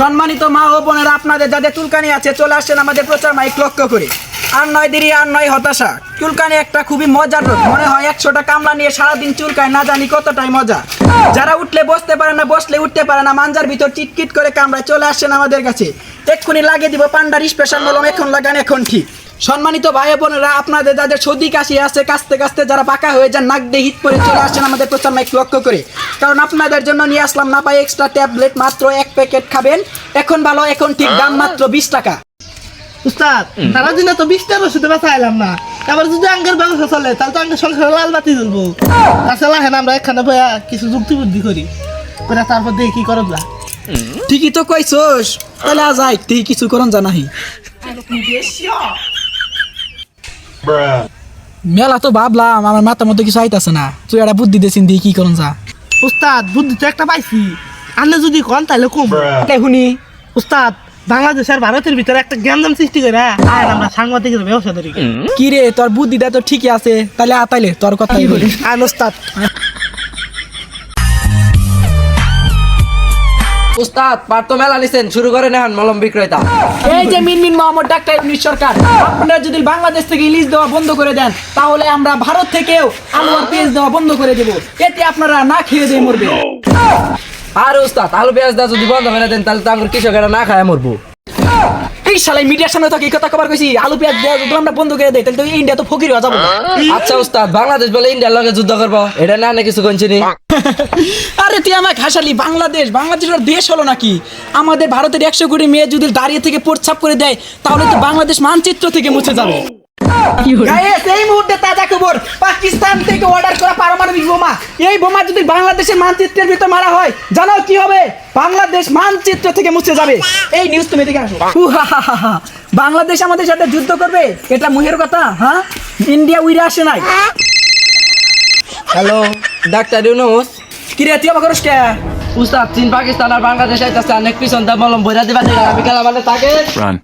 সম্মানিত মা ও বোনেরা, আপনাদের যাদের চুলকানি আছে, চলে আসছেন আমাদের প্রচার মাইক লক্ষ্য করে। আর নয় দেরি, আর নয় হতাশা। চুলকানি একটা খুবই মজার রোগ মনে হয় একশোটা কামলা নিয়ে সারাদিন চুলকায়, না জানি কতটাই মজা। যারা উঠলে বসতে পারে না, বসলে উঠতে পারে না, মাঞ্জার ভিতর চিটকিট করে কামড়ায় চলে আসছেন আমাদের কাছে। এক্ষুনি লাগিয়ে দিব পান্ডার স্পেশাল মলম এখন লাগান, এখন ঠিক সম্মানিত ভাই বোনেরা, আপনাদের যাদের সর্দি কাশি আছে, কাশতে কাশতে যারা পাকা হয়ে যান, নাক দিয়ে হিট করে চলে আসছেন আমাদের প্রচার মাইক লক্ষ্য করে। কারণ আপনাদের জন্য নিয়ে আসলাম না পাই এক্সট্রা ট্যাবলেট মাত্র এক প্যাকেট খাবেন। এখন ভালো এখন ঠিক দাম মাত্র বিশ টাকা। উস্তাদ সারাদিনে তো বিশটার ওষুধে ব্যথা এলাম না। এবার যদি আঙ্গের ব্যবসা চলে তাহলে তো আঙ্গের সংসারে লাল বাতি জ্বলবো। হ্যাঁ আমরা এখানে কিছু যুক্তি বুদ্ধি করি। করে তারপর দেখি কি করব যা ঠিকই তো কইছস। তাহলে আজ আই তুই কিছু করন জানাহি মেলা তো ভাবলাম আমার মাথার মধ্যে কিছু আইতাছে না। তুই একটা বুদ্ধি দেছিন দিয়ে কি করন যা। উস্তাদ বুদ্ধি তো একটা পাইছি। আনলে যদি কন তাহলে কম। শুনি? উস্তাদ বাংলাদেশ আর ভারতের ভিতরে একটা জ্ঞানদাম সৃষ্টি করে। আর আমরা সাংবাদিকের ব্যবসা ধরি। কি রে তোর বুদ্ধিটা তো ঠিকই আছে। তাহলে আতাইলে তোর কথাই বলি। আন উস্তাদ। উস্তাদ পার্থ মেলা নিছেন শুরু করেন নেন মলম বিক্রেতা। এই যে মিনমিন মোহাম্মদ ডাক্তার ইউনিট সরকার আপনারা যদি বাংলাদেশ থেকে ইলিশ দেওয়া বন্ধ করে দেন তাহলে আমরা ভারত থেকেও আলু পেজ পেঁয়াজ দেওয়া বন্ধ করে দেব। এতে আপনারা না খেয়ে দিয়ে মরবে আর উস্তাদ আলু পেঁয়াজ দেওয়া যদি বন্ধ করে দেন তাহলে তো আমার কৃষকেরা না খায় মরবো। এই শালাই মিডিয়ার সামনে তো এই কথা কবার কইছি আলু পেঁয়াজ দেয়া যদি আমরা বন্ধ করে দেই তাহলে তো ইন্ডিয়া তো ফকির হয়ে যাব আচ্ছা উস্তাদ বাংলাদেশ বলে ইন্ডিয়ার লগে যুদ্ধ করব। এটা না না কিছু কইছিনি আরে তুই আমাকে হাসালি বাংলাদেশ বাংলাদেশ ওর দেশ হলো নাকি? আমাদের ভারতের একশো কোটি মেয়ে যদি দাঁড়িয়ে থেকে প্রচ্ছাপ করে দেয় তাহলে তো বাংলাদেশ মানচিত্র থেকে মুছে যাবে। এই মুহূর্তে তাজা খবর পাকিস্তান থেকে অর্ডার করা পারমাণবিক বোমা। এই বোমা যদি বাংলাদেশের মানচিত্রের ভিতর মারা হয় জানো কি হবে? বাংলাদেশ মানচিত্র থেকে মুছে যাবে। এই নিউজ তুমি দেখে আসো। বাংলাদেশ আমাদের সাথে যুদ্ধ করবে? এটা মুহের কথা হ্যাঁ? ইন্ডিয়া উইরে আসে নাই। Hello doctor Yunus. কিরে তুই আমার কে? উস্তাদ চীন পাকিস্তান আর বাংলাদেশ আইতাছে অনেক পিছন দা মলম বইরা দিবা আমি মানে তাকে। Run.